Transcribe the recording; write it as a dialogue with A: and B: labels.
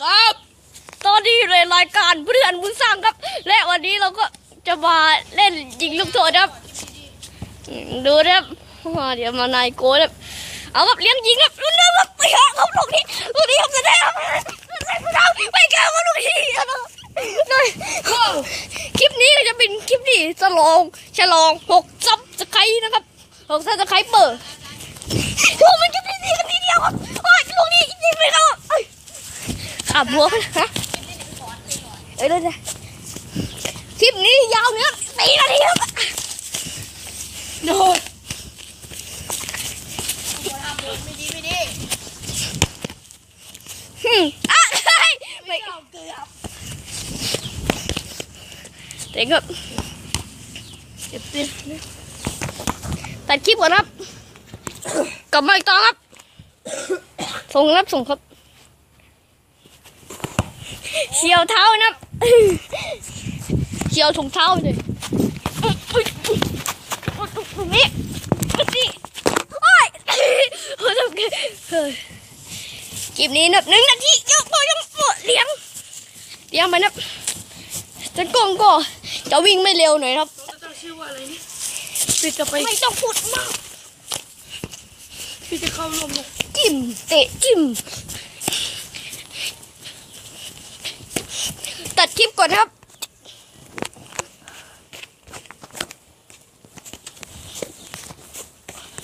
A: ครับ ตอนนี้อยู่ในรายการเพื่อนบุญสร้างครับ และวันนี้เราก็จะมาเล่นยิงลูกโทษครับ ดูนะครับอ่าเดี๋ยวมานายโกนะครับเอาครับเลี้ยงยิงครับเร็วๆครับไปหาครับลูกนี้ลูกนี้ครับแสดงครับไปกล้าครับลูกนี้นะครับหน่อยคลิปนี้ก็จะเป็นคลิปนี้ฉลองฉลองหกซับสไครต์นะครับหกซับสไครต์เปิดโอ้มันจะได้ดีกันทีเดียวครับโอ้ยลูกนี้ยิงไปแล้วเอ้ย ขั บหัวฮะเอ้ยเดี๋ยวคลิปนี้ยาวเนี้ยสี่นาทีครับโดน
B: ไม่ดีไม่ดี
A: ฮึ่มอะเฮ้ยไม่
B: เกือบเกือบ
A: เด็กครับเดี๋ยวเดี๋ยวเดี๋ยวตัดคลิปก่อนครับกลับมาอีกต่อครับ ส่งครับส่งครับ เฉียวเท้านะครับเฉียวถุงเท้าเลยอุ๊ยอุ๊ยอุ๊ยตรงนี้นี่โอ้ยเฮ้ยทำไงเฮ้ยคลิปนี้นับหนึ่งนาทีเยอะพอยังหมดเลี้ยงเลี้ยงไปนับจะกล้องก็จะวิ่งไม่เร็วหน่อยครับ
B: เราต้องชื่อว่าอะไรนี่ปิดจะไป
A: ไม่ต้องพูดมาก
B: ปิดจะเข้าลมเลย
A: จิ้มเตะจิ้ม ตั ดครับ